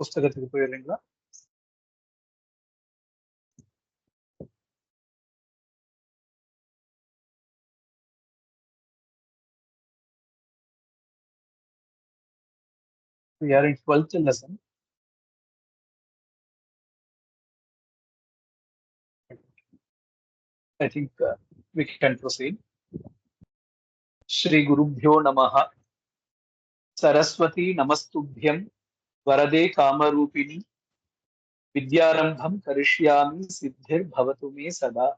ಪುಸ್ತಕದ ಉಪಯೋಗಗಳಿಂದ We are in 12th lesson. I think uh, we can proceed. Shri Gurubhyo Namaha Saraswati Namastubhyam Varade Kamarupini Vidyarambham Karishyami Siddhir Bhavatu Me Sada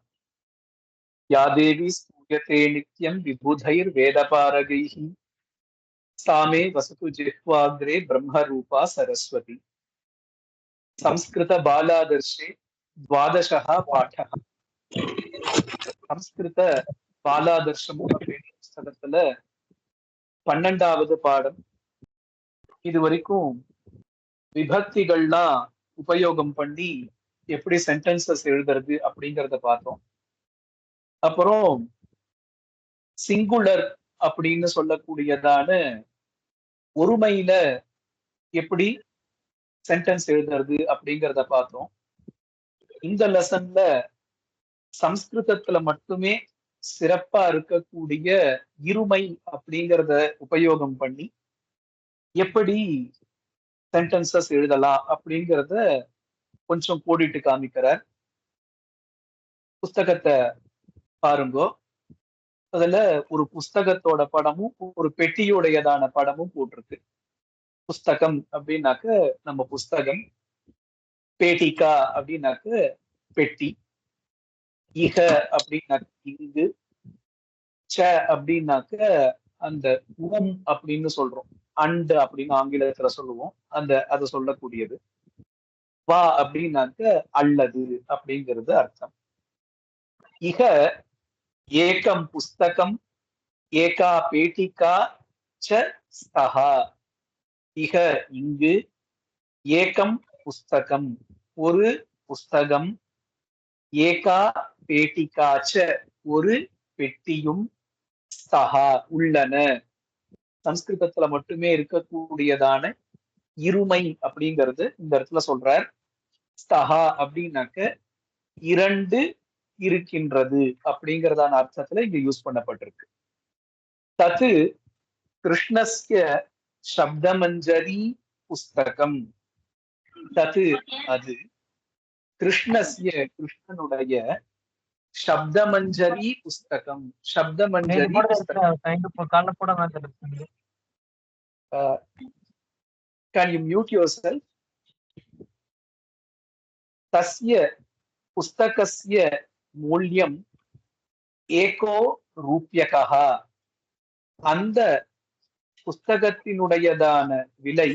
Ya Devi Stuyate Nityam Vibhudhair Vedaparagaihi सामे वसतु जिह्वाग्रे ब्रह्मरूपा सरस्वती संस्कृतबालादर्शे द्वादशः पाठः சம்ஸ்கிருத பாலாதர்ஷம் அப்படின்னு புஸ்தகத்துல பன்னெண்டாவது பாடம் இது வரைக்கும் விபக்திகள்லாம் உபயோகம் பண்ணி எப்படி சென்டென்சஸ் எழுதுறது அப்படிங்கிறத பார்த்தோம். அப்புறம் சிங்குலர் அப்படின்னு சொல்லக்கூடியதான ஒருமையில எப்படி சென்டென்ஸ் எழுதுறது அப்படிங்கிறத பார்த்தோம். இந்த லெசன்ல சம்ஸ்கிருதத்துல மட்டுமே சிறப்பா இருக்கக்கூடிய இருமை அப்படிங்கிறத உபயோகம் பண்ணி எப்படி சென்டென்சஸ் எழுதலாம் அப்படிங்கிறத கொஞ்சம் கோடிட்டு காமிக்கிறார். புஸ்தகத்தை பாருங்கோ. அதுல ஒரு புஸ்தகத்தோட படமும் ஒரு பெட்டியுடையதான படமும் போட்டிருக்கு. புஸ்தகம் அப்படின்னாக்க நம்ம புஸ்தகம். பேட்டிகா அப்படின்னாக்க பெட்டி. இக அப்படின்னாக்க இங்கு. ச அப்படின்னாக்க அந்த ஊம் அப்படின்னு சொல்றோம். அண்டு அப்படின்னு ஆங்கிலத்துல சொல்லுவோம். அந்த அதை சொல்லக்கூடியது. வா அப்படின்னாக்க அல்லது அப்படிங்கிறது அர்த்தம். இக ஏகம் புஸ்தகம் ஏகா பேட்டிகா ச ஸ்தஹா. இக இங்கு ஏகம் புஸ்தகம். ஒரு புஸ்தகம் ஏகா பேட்டிகாச்ச ஒரு பெட்டியும் ஸ்தகா உள்ளன. சம்ஸ்கிருதத்துல மட்டுமே இருக்கக்கூடியதான இருமை அப்படிங்கிறது இந்த இடத்துல சொல்றார். ஸ்தஹா அப்படின்னாக்க இரண்டு இருக்கின்றது அப்படிங்கிறதான அர்த்தத்துல இங்க யூஸ் பண்ணப்பட்டிருக்கு. தத்து கிருஷ்ணஸ்ய சப்தமஞ்சரி புஸ்தகம். தத்து அது கிருஷ்ணஸ்ய கிருஷ்ணனுடைய சப்தமஞ்சரி புஸ்தகம் தஸ்ய புஸ்தகஸ்ய மூல்யம் ஏகோ ரூபியகா அந்த புஸ்தகத்தினுடையதான விலை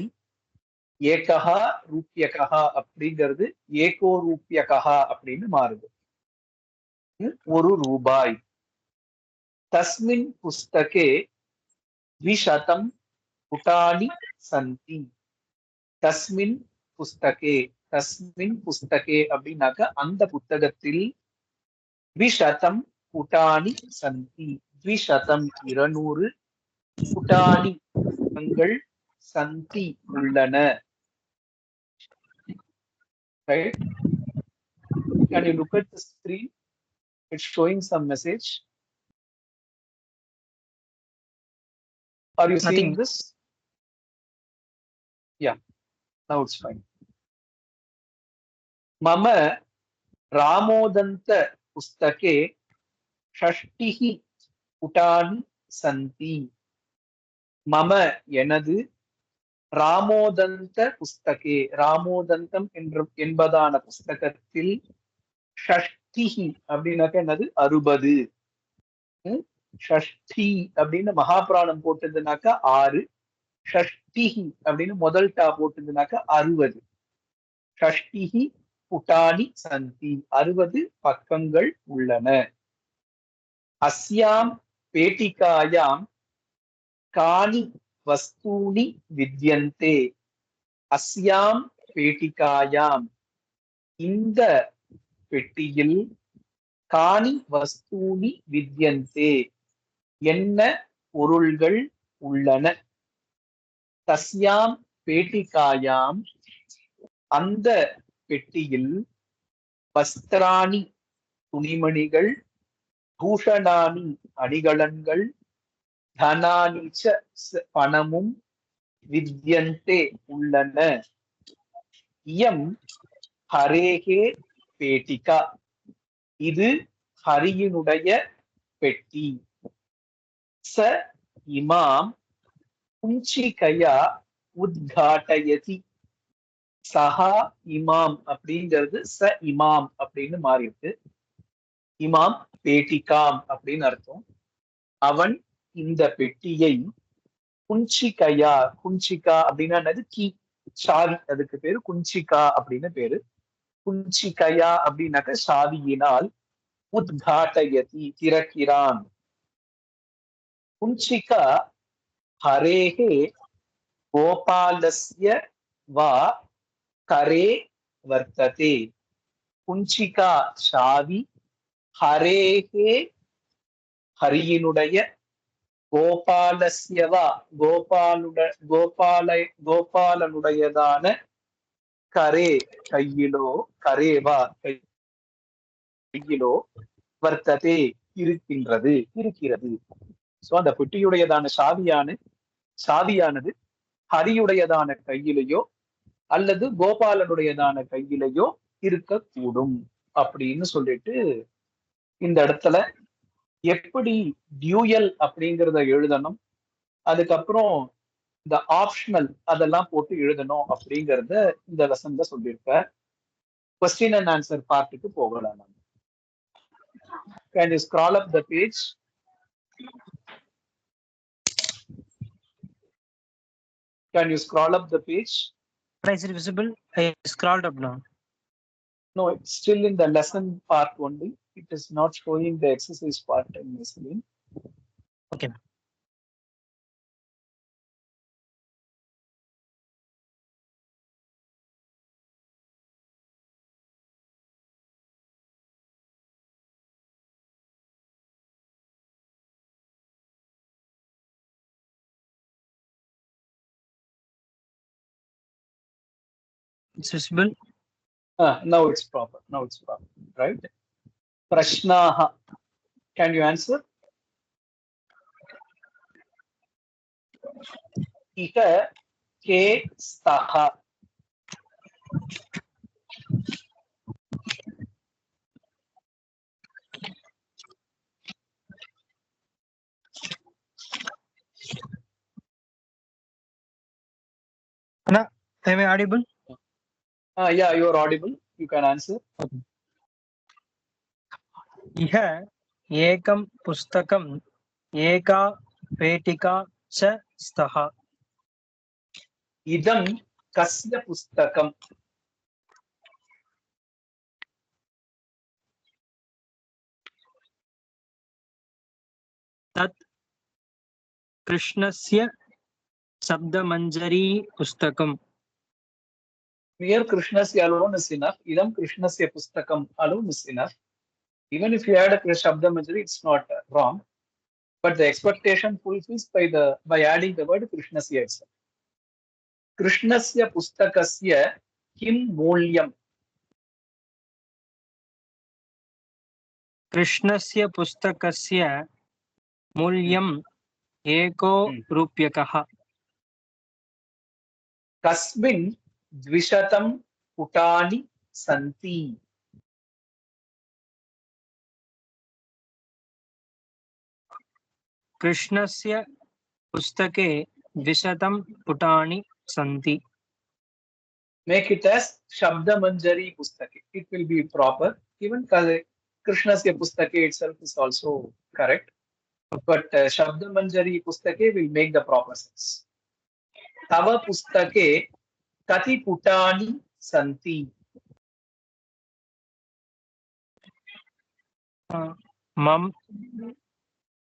ஏகா ரூபியகா அப்படிங்கிறது ஏகோ ரூபியகா அப்படின்னு மாறுது. ஒரு ரூபாய் தஸ்மின் புஸ்தகே द्विशतं पुटानि सन्ति தஸ்மின் புஸ்தகே தஸ்மின் புஸ்தகே அப்படின்னாக்க அந்த புத்தகத்தில் த்விசதம் புட்டாணி சந்தி த்விசதம் இருநூறு புட்டாணி புத்தகங்கள் சந்தி உள்ளன right can you look at the screen it's showing some message are you seeing Nothing. this yeah now it's fine मम रामोदन्त पुस्तके षष्टिः पुटानि सन्ति மம எனது ராமோதந்த புஸ்தகே ராமோதந்தம் என்ற என்பதான புஸ்தகத்தில் ஷஷ்டிஹி அப்படின்னாக்க என்னது? அறுபது. ஷஷ்டி அப்படின்னு மகாபிராணம் போட்டதுனாக்கா ஆறு. ஷஷ்டிஹி அப்படின்னு முதல் டா போட்டதுனாக்கா அறுபது. ஷஷ்டிஹி புட்டானி சந்தி. அறுபது பக்கங்கள் உள்ளன. அஸ்யாம் பேட்டிகாயாம் காணி வஸ்தூனி வித்யந்தே. அஸ்யாம் பேட்டிகாயாம் இந்த பெட்டியில் காணி வஸ்தூனி வித்யந்தே என்ன பொருள்கள் உள்ளன? தஸ்யாம் பேட்டிகாயாம் அந்த பெட்டியில் வஸ்திராணி துணிமணிகள் பூஷணானி அணிகலன்கள் தனானிச்ச பணமும் வித்யந்தே உள்ளன. இயம் ஹரேகே பேட்டிகா. இது ஹரியினுடைய பெட்டி. ச இமாம் குஞ்சிகையா உத்காட்டயதி. சஹா இமாம் அப்படிங்கிறது ச இமாம் அப்படின்னு மாறி இருக்கு இமாம் பேட்டிகாம் அப்படின்னு அர்த்தம். அவன் இந்த பெட்டியை குஞ்சிகையா குஞ்சிகா அப்படின்னா என்னது? கீ சாவி அதுக்கு பேரு குஞ்சிகா அப்படின்னு பேரு. குஞ்சிகையா அப்படின்னாக்க சாதியினால் உத்காட்டயதி திறக்கிறான் குஞ்சிகா ஹரேகே கோபாலஸ்ய வா கரே வர்த்ததே குஞ்சிகா சாவி ஹரேகே ஹரியினுடைய கோபாலஸ்யவா கோபாலுட கோபால கோபாலனுடையதான கரே கையிலோ கரேவா கையிலோ வர்த்ததே இருக்கின்றது இருக்கிறது. சோ அந்த புட்டியுடையதான சாவியான சாவியானது ஹரியுடையதான கையிலேயோ அல்லது கோபாலனுடையதான கையிலேயோ இருக்கக்கூடும் அப்படின்னு சொல்லிட்டு இந்த இடத்துல எப்படி டியூயல் அப்படிங்கிறத எழுதணும். அதுக்கப்புறம் இந்த ஆப்ஷனல் அதெல்லாம் போட்டு எழுதணும் அப்படிங்கறத இந்த லெசன்ல சொல்லியிருக்க கொஸ்டின் அண்ட் ஆன்சர் பார்ட்டுக்கு போகலாம் நம்ம can you scroll up the page can you scroll up the page Is it visible? I scrolled up now. No, it's still in the lesson part only. It is not showing the exercise part in the screen. Okay. Visible. Ah, now it's proper. Now it's proper, right? Prashnaha. Can you answer? Ika ke staha. Am I audible? Ah, yeah, you are audible. You can answer. इह एकं पुस्तकम् एका पेटिका च स्तः Idam kasya pustakam. तत् कृष्णस्य शब्दमञ्जरी पुस्तकम् Here Krishnasya alone is enough. Idam Krishnasya pustakam alone is enough. Even if you add a Shabda Manjari, it's not uh, wrong. But the expectation fulfills by the by adding the word Krishnasya itself. Krishnasya pustakasya kim moolyam. कृष्णस्य पुस्तकस्य मूल्यम् एको Hmm. रूप्यकः Kasmin द्विशतम पुटानि संति कृष्णस्य पुस्तके द्विशतम पुटानि संति make it S Shabda Manjari पुस्तके it will be proper even कृष्णस्य पुस्तके itself is also correct but Shabda Manjari पुस्तके will make the proper sense तव पुस्तके कति पुटानि सन्ति? मम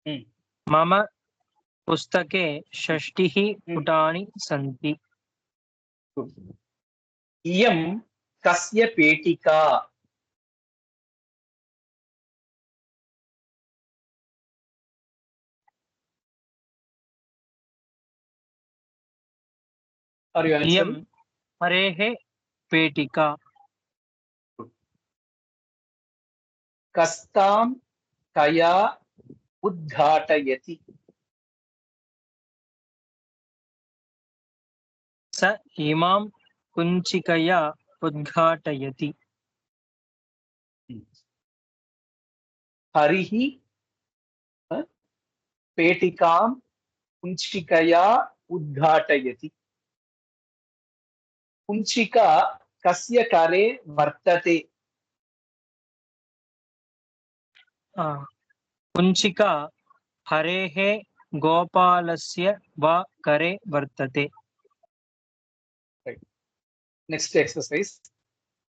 हम्म। मम पुस्तके षष्टिः हम्म। पुटानि सन्ति। इयं कस्य पेटिका? Are? हरेः पेटिका। कस्तां तया उद्घाटयति। स इमां कुञ्चिकया उद्घाटयति। हरिः अ, पेटिकां कुञ्चिकया उद्घाटयति। कुञ्चिका कस्य करे वर्तते? कुञ्चिका हरेः गोपालस्य वा करे वर्तते? नेक्स्ट् एक्ससैस्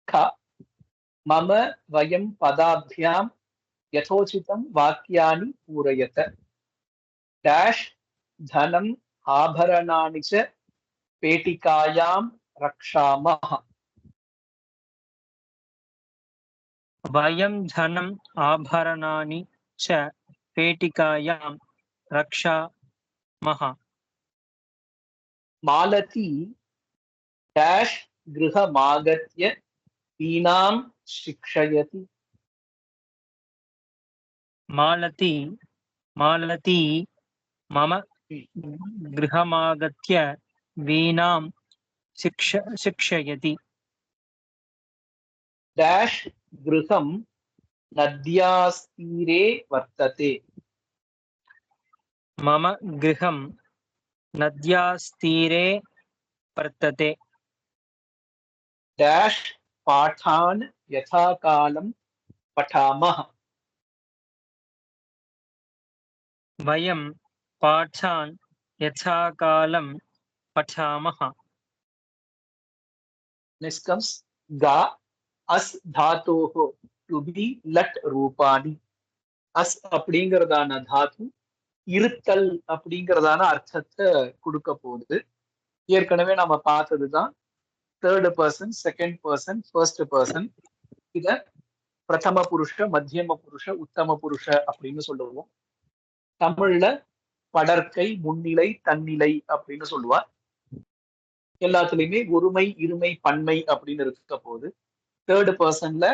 ख। मम वयं पदाभ्यां यथोचितं वाक्यानि पूरयत। डैश् धनम् आभरणानि च पेटिकायां रक्षामः। वयं धनम् आभरणानि च पेटिकायां रक्षामः। मालती डैश् गृहमागत्य शिक्षयति। मालती मालती मम गृहमागत्य वीणां शिक्ष शिक्षयति। डैश् गृहं नद्यास्तीरे वर्तते। मम गृहं नद्यास्तीरे वर्तते। डैश् पाठान् यथाकालं पठामः। वयं पाठान् यथाकालं पठामः। Next comes ga as dhatoho to be லட் ரூபாணி அஸ் அப்படிங்கிறதான தாத்து இருத்தல் அப்படிங்கிறதான அர்த்தத்தை கொடுக்க போகுது. ஏற்கனவே நம்ம பார்த்ததுதான் third person second person first person இத பிரதம புருஷ மத்தியம புருஷ உத்தம புருஷ அப்படின்னு சொல்லுவோம். தமிழ்ல படற்கை முன்னிலை தன்னிலை அப்படின்னு சொல்லுவார் எல்லாத்துலயுமே ஒருமை இருமை பன்மை அப்படின்னு இருக்க போகுது தேர்டு பர்சன்ல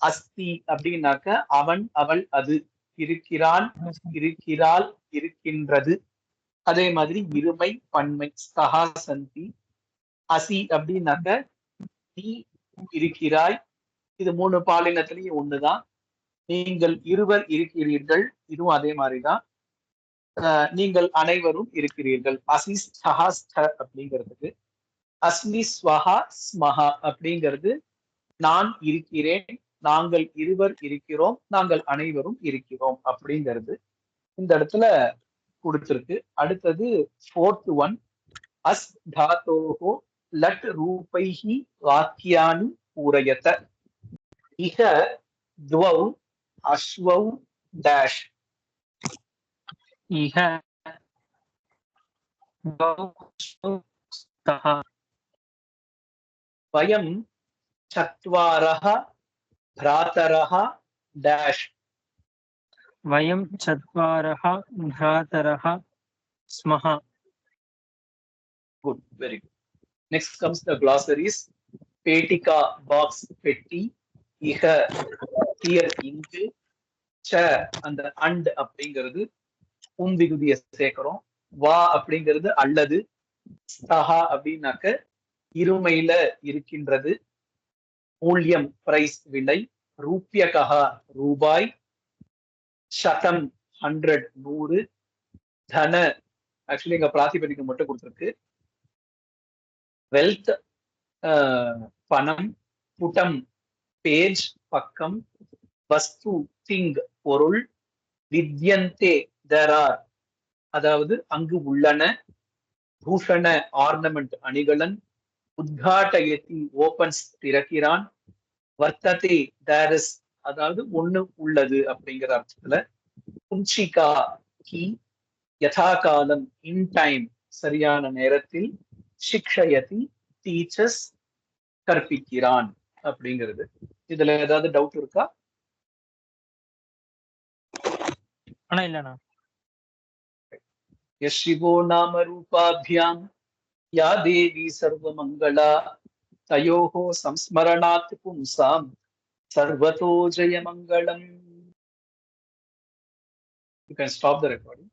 அஸ்தி அப்படின்னாக்க அவன் அவள் அது இருக்கிறான் இருக்கிறாள் இருக்கின்றது. அதே மாதிரி இருமை பன்மை சகா சந்தி அசி அப்படின்னாக்க நீ இருக்கிறாய். இது மூணு பாலினத்திலையும் ஒண்ணுதான். நீங்கள் இருவர் இருக்கிறீர்கள் இதுவும் அதே மாதிரிதான். நீங்கள் அனைவரும் இருக்கிறீர்கள். அசி சஹா அப்படிங்கிறதுக்கு அஸ்மி ஸ்வஹா ஸ்மஹா அப்படிங்கிறது நான் இருக்கிறேன் நாங்கள் இருவர் இருக்கிறோம் நாங்கள் அனைவரும் இருக்கிறோம் அப்படிங்கிறது இந்த இடத்துல கொடுத்துருக்கு. அடுத்தது ஃபோர்த் ஒன் அஸ் தாத்தோகோ லட் ரூபைஹி வாக்கியானி பூரயத. இக துவௌ அஸ்வௌ டேஷ். இக வயம் சத்வாரஹ பிராத்தரஹ டேஷ் வயம் சத்வாரஹ பிராத்தரஹ ஸ்மஹ good very good next comes the glossaries பேட்டிகா box பெட்டி இக கியர் இங்கு ச அந்த அண்ட் அப்படிங்கிறது உந்திகுதிய சேர்க்கிறோம். வா அப்படிங்கிறது அல்லது சஹா அப்படின்னாக்க இருமையில இருக்கின்றது. மூல்யம் பிரைஸ் விலை ரூபியகா ரூபாய் சதம் ஹண்ட்ரட் நூறு தன. ஆக்சுவலி எங்க பிராத்திபதிக்கு மட்டும் கொடுத்துருக்கு. வெல்த் பணம் புடம் பேஜ் பக்கம் வஸ்து திங் பொருள் வித்யந்தே தரார் அதாவது அங்கு உள்ளன பூஷண ஆர்னமெண்ட் அணிகலன் உத்காட்டயத்தி ஓபன்ஸ் திறக்கிறான். வர்த்தத்தை தேரஸ் அதாவது ஒண்ணு உள்ளது அப்படிங்கிற அர்த்தத்துல புன்சிகா கி யதா காலம் இன் டைம் சரியான நேரத்தில் சிக்ஷயதி டீச்சர்ஸ் கற்பிக்கிறான் அப்படிங்கிறது. இதுல ஏதாவது டவுட் இருக்கா? ஆனா இல்லண்ணா. எஸ் சிவோ நாம ரூபாபியாம் या देवी सर्वमंगला तयोः संस्मरणात् पुंसां सर्वतो जयमङ्गलम् You can stop the recording.